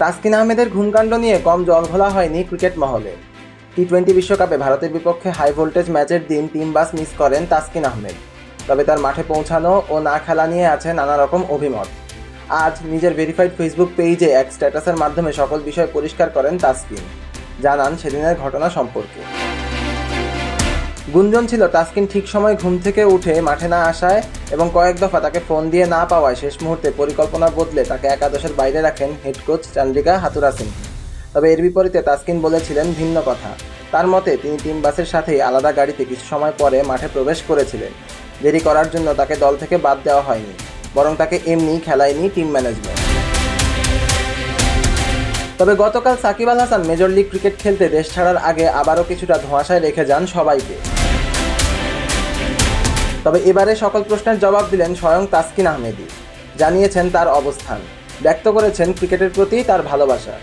তাসকিন আহমেদের ঘুমকাণ্ড নিয়ে কম জল ঘোলা হয়নি ক্রিকেট মহলে। টি টোয়েন্টি বিশ্বকাপে ভারতের বিপক্ষে হাই ভোল্টেজ ম্যাচের দিন টিম বাস মিস করেন তাসকিন আহমেদ। তবে তার মাঠে পৌঁছানো ও না খেলা নিয়ে আছে নানা রকম অভিমত। আজ নিজের ভেরিফাইড ফেসবুক পেজে এক স্ট্যাটাসের মাধ্যমে সকল বিষয় পরিষ্কার করেন তাসকিন। জানান সেদিনের ঘটনা সম্পর্কে। গুঞ্জন ছিল, তাসকিন ঠিক সময় ঘুম থেকে উঠে মাঠে না আসায় এবং কয়েক দফা তাকে ফোন দিয়ে না পাওয়ায় শেষ মুহূর্তে পরিকল্পনা বদলে তাকে একাদশের বাইরে রাখেন head coach Chandika Hathurusingha. তবে এর বিপরীতে তাসকিন বলেছিলেন ভিন্ন কথা। তার মতে, তিনি টিম বাসের সাথেই আলাদা গাড়িতে কিছু সময় পরে মাঠে প্রবেশ করেছিলেন। দেরি করার জন্য তাকে দল থেকে বাদ দেওয়া হয়নি, বরং তাকে এমনি খেলায়নি টিম ম্যানেজমেন্ট। তবে গতকাল Shakib Al Hasan major league cricket খেলতে দেশ ছাড়ার আগে আবারও কিছুটা ধোঁয়াশায় রেখে যান সবাইকে। তবে এবারে সকল প্রশ্নের জবাব দিলেন স্বয়ং তাসকিন আহমেদি জানিয়েছেন তার অবস্থান। ব্যক্ত করেছেন ক্রিকেটের প্রতি তার ভালোবাসা।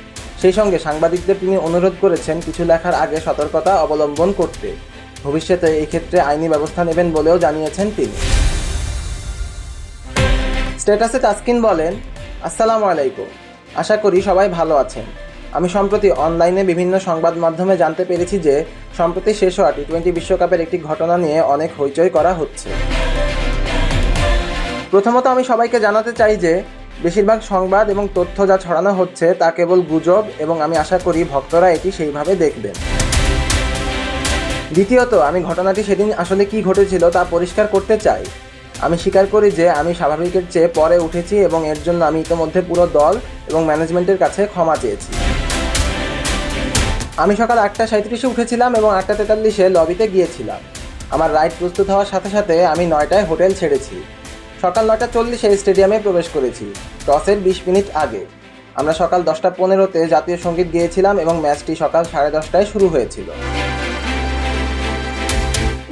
সেই সঙ্গে সাংবাদিকদের তিনি অনুরোধ করেছেন কিছু লেখার আগে সতর্কতা অবলম্বন করতে। ভবিষ্যতে এই ক্ষেত্রে আইনি ব্যবস্থা নেবেন বলেও জানিয়েছেন তিনি। স্ট্যাটাসে তাসকিন বলেন, আসসালামু আলাইকুম। আশা করি সবাই ভালো আছেন। আমি সম্প্রতি অনলাইনে বিভিন্ন সংবাদ মাধ্যমে জানতে পেরেছি যে, সম্প্রতি শেষ হওয়া টি টোয়েন্টি বিশ্বকাপের একটি ঘটনা নিয়ে অনেক হইচই করা হচ্ছে। প্রথমত আমি সবাইকে জানাতে চাই যে, বেশিরভাগ সংবাদ এবং তথ্য যা ছড়ানো হচ্ছে তা কেবল গুজব এবং আমি আশা করি ভক্তরা এটি সেইভাবে দেখবেন। দ্বিতীয়ত, আমি ঘটনাটি সেদিন আসলে কি ঘটেছিল তা পরিষ্কার করতে চাই। আমি স্বীকার করি যে আমি স্বাভাবিকের চেয়ে পরে উঠেছি এবং এর জন্য আমি ইতিমধ্যে পুরো দল এবং ম্যানেজমেন্টের কাছে ক্ষমা চেয়েছি। আমি সকাল আটটা সাঁত্রিশে উঠেছিলাম এবং আটটা তেতাল্লিশে লবিতে গিয়েছিলাম। আমার রাইড প্রস্তুত হওয়ার সাথে সাথে আমি নয়টায় হোটেল ছেড়েছি। সকাল নয়টা চল্লিশে স্টেডিয়ামে প্রবেশ করেছি, টসের বিশ মিনিট আগে। আমরা সকাল দশটা পনেরোতে জাতীয় সংগীত গিয়েছিলাম এবং ম্যাচটি সকাল সাড়ে দশটায় শুরু হয়েছিল।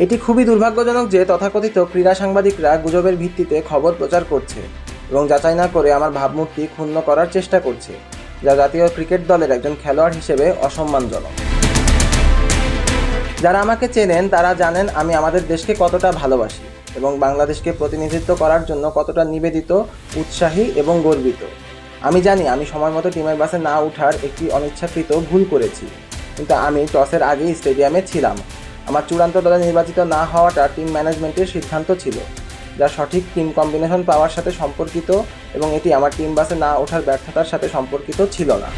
এটি খুবই দুর্ভাগ্যজনক যে তথাকথিত ক্রীড়া সাংবাদিকরা গুজবের ভিত্তিতে খবর প্রচার করছে এবং যাচাই না করে আমার ভাবমূর্তি ক্ষুণ্ণ করার চেষ্টা করছে, যা জাতীয় ক্রিকেট দলের একজন খেলোয়াড় হিসেবে অসম্মানজনক। যারা আমাকে চেনেন তারা জানেন আমি আমাদের দেশকে কতটা ভালোবাসি এবং বাংলাদেশকে প্রতিনিধিত্ব করার জন্য কতটা নিবেদিত, উৎসাহী এবং গর্বিত। আমি জানি আমি সময় মতো টিমের বাসে না ওঠার একটি অনিচ্ছাকৃত ভুল করেছি, কিন্তু আমি টসের আগেই স্টেডিয়ামে ছিলাম। আমার চূড়ান্ত দলে নির্বাচিত না হওয়াটা টিম ম্যানেজমেন্টের সিদ্ধান্ত ছিল, যা সঠিক টিম কম্বিনেশন পাওয়ার সাথে সম্পর্কিত এবং এটি আমার টিম বাসে না ওঠার ব্যর্থতার সাথে সম্পর্কিত ছিল না।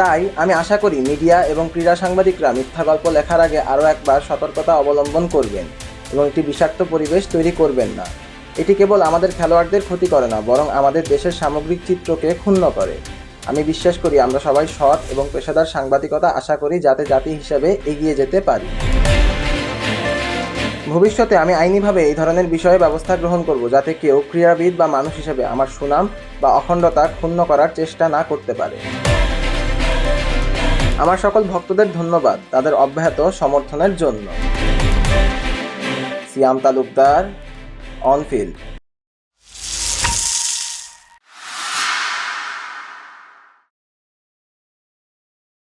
তাই আমি আশা করি মিডিয়া এবং ক্রীড়া সাংবাদিকরা মিথ্যা গল্প লেখার আগে আরও একবার সতর্কতা অবলম্বন করবেন এবং একটি বিষাক্ত পরিবেশ তৈরি করবেন না। এটি কেবল আমাদের খেলোয়াড়দের ক্ষতি করে না, বরং আমাদের দেশের সামগ্রিক চিত্রকে ক্ষুণ্ণ করে। আমি বিশ্বাস করি আমরা সবাই সৎ এবং পেশাদার সাংবাদিকতা আশা করি যাতে জাতি হিসাবে এগিয়ে যেতে পারি। ভবিষ্যতে আমি আইনিভাবে এই ধরনের বিষয়ে ব্যবস্থা গ্রহণ করব যাতে কেউ ক্রীড়াবিদ বা মানুষ হিসেবে আমার সুনাম বা অখণ্ডতা ক্ষুণ্ণ করার চেষ্টা না করতে পারে। আমার সকল ভক্তদের ধন্যবাদ তাদের অব্যাহত সমর্থনের জন্য। Siam Talukdar, on field.